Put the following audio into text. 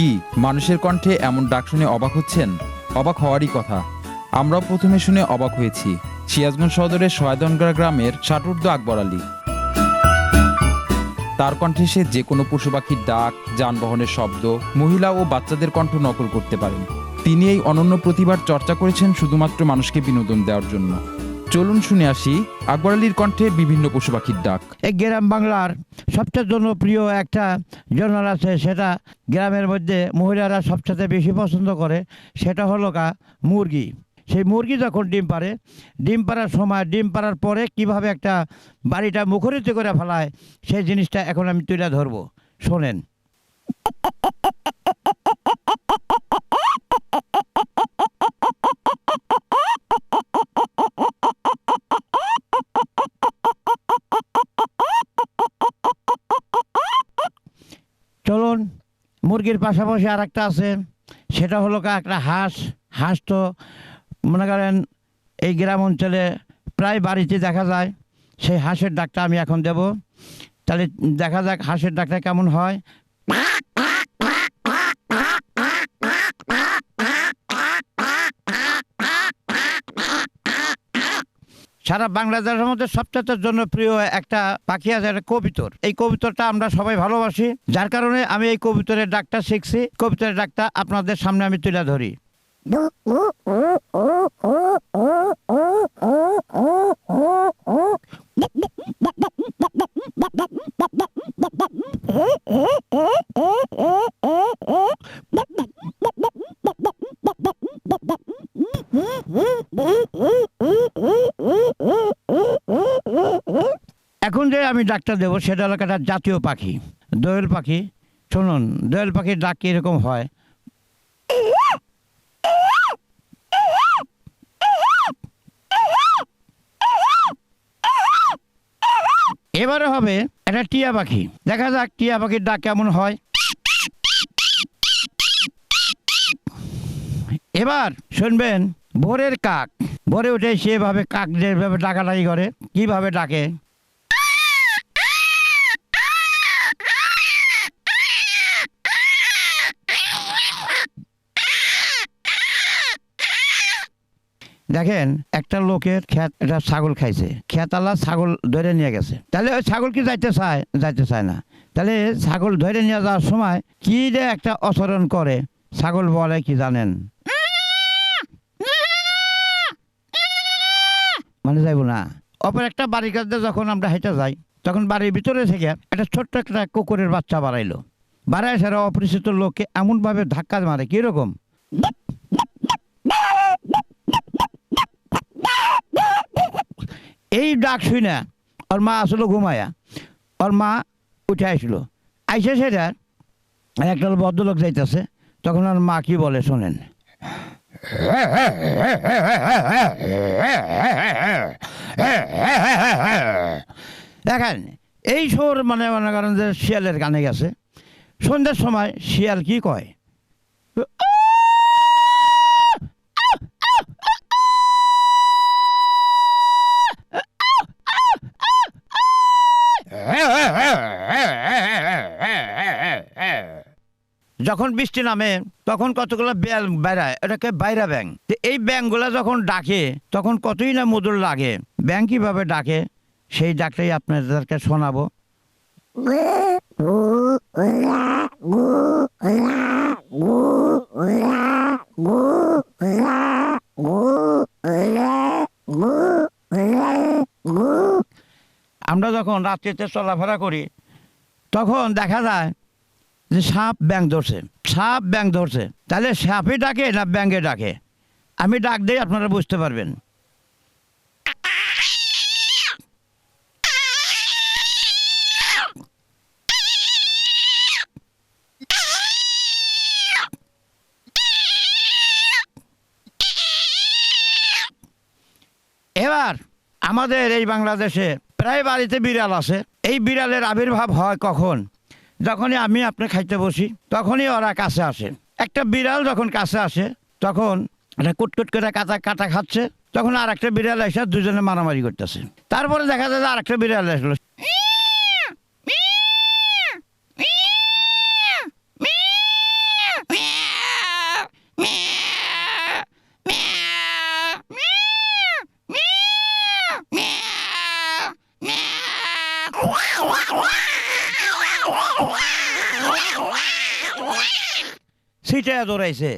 কি? মানুষের কণ্ঠে এমন ডাক শুনে অবাক হচ্ছেন? অবাক হওয়ারই কথা। আমরাও প্রথমে শুনে অবাক হয়েছি। সিরাজগঞ্জ সদরের সয়দনগড়া গ্রামের ষাটুর্ধ আকবর আলী। তার কণ্ঠে সে যে কোনো পশু পাখির ডাক, যানবাহনের শব্দ, মহিলা ও বাচ্চাদের কণ্ঠ নকল করতে পারেন। তিনি এই অনন্য প্রতিভার চর্চা করেছেন শুধুমাত্র মানুষকে বিনোদন দেওয়ার জন্য। চলুন শুনে আসি আকবর আলীর কণ্ঠে বিভিন্ন পশু পাখির ডাক। এই গ্রাম বাংলার সবচেয়ে জনপ্রিয় একটা জনার আছে, সেটা গ্রামের মধ্যে মহিলারা সবচেয়ে বেশি পছন্দ করে, সেটা হলো গা মুরগি। সেই মুরগি যখন ডিম পারে ডিম পাড়ার সময়, ডিম পাড়ার পরে কীভাবে একটা বাড়িটা মুখরিত করে ফেলায়, সেই জিনিসটা এখন আমি তুলে ধরবো। শোনেন। চলুন, মুরগির পাশাপাশি আর একটা আছে, সেটা হলো একটা হাঁস। হাঁস তো মনে করেন এই গ্রাম অঞ্চলে প্রায় বাড়িতে দেখা যায়। সেই হাঁসের ডাকটা আমি এখন দেব। তাহলে দেখা যাক হাঁসের ডাকটা কেমন হয়। সারা বাংলাদেশের মধ্যে সবচেয়ে জনপ্রিয় একটা পাখি আছে একটা কবিতর। এই কবিতরটা আমরা সবাই ভালোবাসি, যার কারণে আমি এই কবিতরের ডাকটা শিখছি। কবিতরের ডাকটা আপনাদের সামনে আমি তুলে ধরি। এখন আমি ডাকটা দেবো, সেটা হলো একটা জাতীয় পাখি, দোয়েল পাখি। শুনুন, দোয়েল পাখির ডাক কীরকম হয়? এবারে হবে একটা টিয়া পাখি। দেখা যাক টিয়া পাখির ডাক কেমন হয়। এবার শুনবেন ভোরের কাক। ভোরে উঠে সেভাবে কাক যেভাবে ডাকাডাকি করে। কীভাবে ডাকে? দেখেন, একটা লোকের ক্ষেত একটা ছাগল খাইছে। খেতালা ছাগল ধরে নিয়ে গেছে। তাহলে ওই ছাগল কি যাইতে চায়? যাইতে চায় না। তাহলে ছাগল ধরে নিয়ে যাওয়ার সময় কি যে একটা অচরণ করে? ছাগল বলে কি জানেন? মানে যাইব না। অপর একটা বাড়ির কাছে যখন আমরা হেঁটে যাই, তখন বাড়ির ভিতরে থেকে একটা ছোট্ট একটা কুকুরের বাচ্চা বাড়াইলো। বাড়ায় সেরা অপরিচিত লোককে এমনভাবে ধাক্কা মারে, কীরকম? এই ডাক শুই না, ওর মা আসলো ঘুমায়া। ওর মা উঠে আসলো। আইসে সেটা একটা ভদ্রলোক যাইতেছে, তখন ওর মা কি বলে শোনেন। দেখেন, এই সুর মানে মনে করেন যে শিয়ালের গানে গেছে। সন্ধ্যের সময় শিয়াল কি কয়? যখন বৃষ্টি নামে, তখন কতগুলো ব্যাং বেড়ায়? এটাকে বাইরা ব্যাং তো এই ব্যাংগুলো যখন ডাকে, তখন কতই না মধুর লাগে। ব্যাং কীভাবে ডাকে, সেই ডাকটাই আপনাদেরকে শোনাবো। আমরা যখন রাত্রিতে চলাফেরা করি, তখন দেখা যায় যে সাপ ব্যাং ধরছে, সাপ ব্যাং ধরছে। তাহলে সাপে ডাকে না ব্যাঙ্গে ডাকে? আমি ডাক দিই, আপনারা বুঝতে পারবেন। এবার আমাদের এই বাংলাদেশে প্রায় বাড়িতে বিড়াল আছে। এই বিড়ালের আবির্ভাব হয় কখন? যখনই আমি আপনি খাইতে বসি তখনই ওরা কাছে আসে একটা বিড়াল যখন কাছে আসে তখন একটা কুটকুট করে কাটা কাঁটা খাচ্ছে তখন আর একটা বিড়াল এসে দুজনে মারামারি করতেছে তারপরে দেখা যায় যে আর একটা বিড়াল আসলো Wow, wow, wow! সেটা দৌড়াইছে